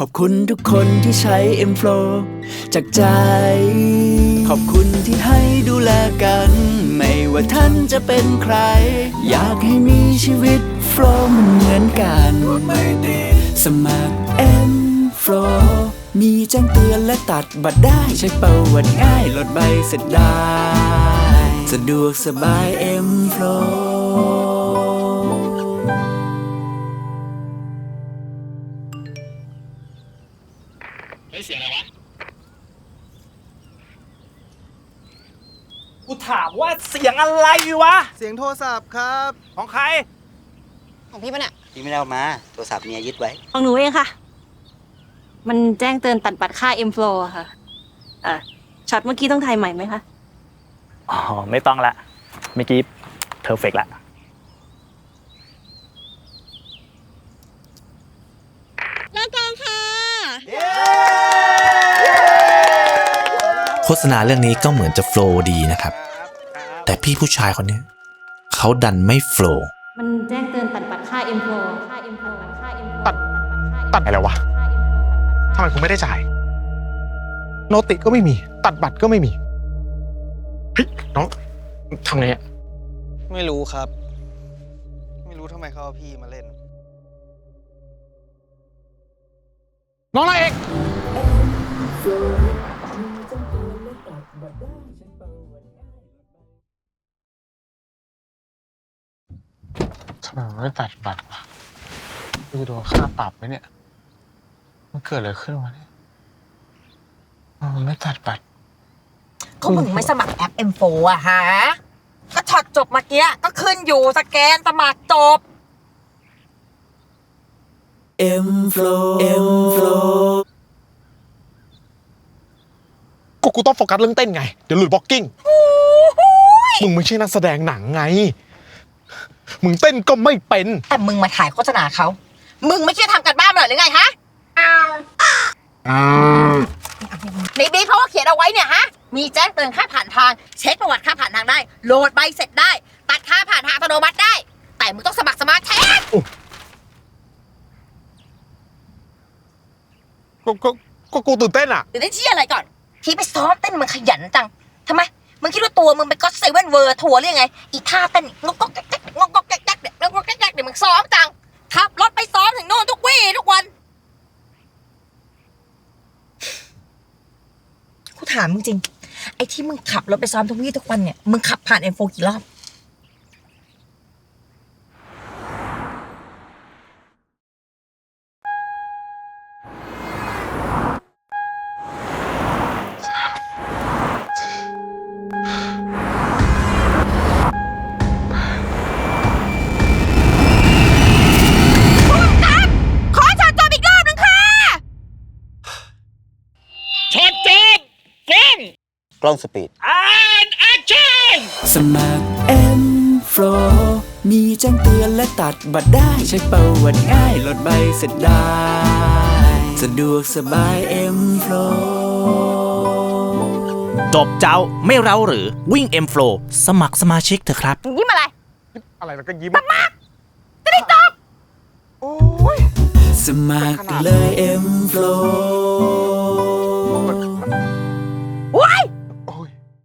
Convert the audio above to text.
ขอบคุณทุกคนที่ใช้ M Flow จากใจ ขอบคุณที่ให้ดูแลกัน ไม่ว่าท่านจะเป็นใคร อยากให้มีชีวิต Flow มันเหมือนกัน สมัคร M Flow มีแจ้งเตือนและตัดบัตรได้ใช้เประวัติง่ายลดใบเสร็จได้ สะดวกสบาย M Flow เฮ้ยเสียงอะไรวะ กูถามว่าเสียงอะไรวะ เสียงโทรศัพท์ครับ ของใคร ของพี่ปะเนี่ยพี่ไม่ได้เอามา โทรศัพท์เมียยึดไว้ ของหนูเองค่ะ มันแจ้งเตือนตัดบัตรค่า M Flow อะค่ะอะช็อตเมื่อกี้ต้องถ่ายใหม่ไหมคะ อ๋อ ไม่ต้องละ เมื่อกี้เพอร์เฟกละ แล้วกองค่ะ โฆษณาเรื่องนี้ก็เหมือนจะโฟลว์ดีนะครับ แต่พี่ผู้ชายคนเนี้ยเขาดันไม่โฟลว์มันแจ้งเตือนตัดบัตรค่า M Flow ค่า M Flow ค่า M Flow ตัดตัดอะไรวะทำไมคุณไม่ได้จ่าย โนติก็ไม่มี ตัดบัตรก็ไม่มีเฮ้ยน้องทำไงอะไม่รู้ครับ ไม่รู้ทำไมเขาเอาพี่มาเล่น น้องอะไรเอง ทำไมมันไม่ตัดบัตรวะกูจะโดนค่าปรับไหมเนี่ย มันเกิดอะไรขึ้นวะเนี่ยทำไมมันไม่ตัดบัตร ก็มึงไม่สมัครแอป M4 อะฮะ ก็ช็อตจบเมื่อกี้ก็ขึ้นอยู่สแกนสมัครจบ M Flow M Flow ก็กูต้องโฟกัสเรื่องเต้นไง เดี๋ยวหลุดบล็อกกิ้ง มึงไม่ใช่นักแสดงหนังไง มึงเต้นก็ไม่เป็น แต่มึงมาถ่ายโฆษณาเขา มึงไม่คิดจะทำกันบ้านมาหน่อยหรือไงฮะในบีเขาก็เขียนเอาไว้เนี่ยฮะ มีแจ้งเตือนค่าผ่านทาง เช็คประวัติค่าผ่านทางได้ โหลดใบเสร็จได้ ตัดค่าผ่านทางอัตโนมัติได้ แต่มึงต้องสมัครสมาร์ทแท็กก็ก็ก็กูตื่นเต้นอะ หรือได้ที่อะไรก่อน ที่ไปซ้อมเต้นมึงขยันจังทำไมมึงคิดว่าตัวมึงเป็นก็เซเว่นเวอร์ทัวร์หรือยังไง อีท่าเต้นงกงกแก๊กงกงกแก๊กเนี่ยงกงกแก๊กเนี่ยมึงซ้อมจังขับรถไปซ้อมถึงโน่นทุกวี่ทุกวันกูถามมึงจริงไอ้ที่มึงขับรถไปซ้อมทุกวี่ทุกวันเนี่ยมึงขับผ่านเอ็มโฟกี่รอบ ล้องสปีดอ่านแอคชั่นสมัคร M Flow มีแจ้งเตือนและตัดบัตรได้ใช้ประวัติง่ายลดใบเสร็จได้ สะดวกสบาย M Flow จบเจ้าไม่เร้าหรือวิ่ง M Flow สมัครสมาชิกเถอะครับ ยิ้มอะไร อะไรแล้วก็ยิ้มสมัครเลย M Flow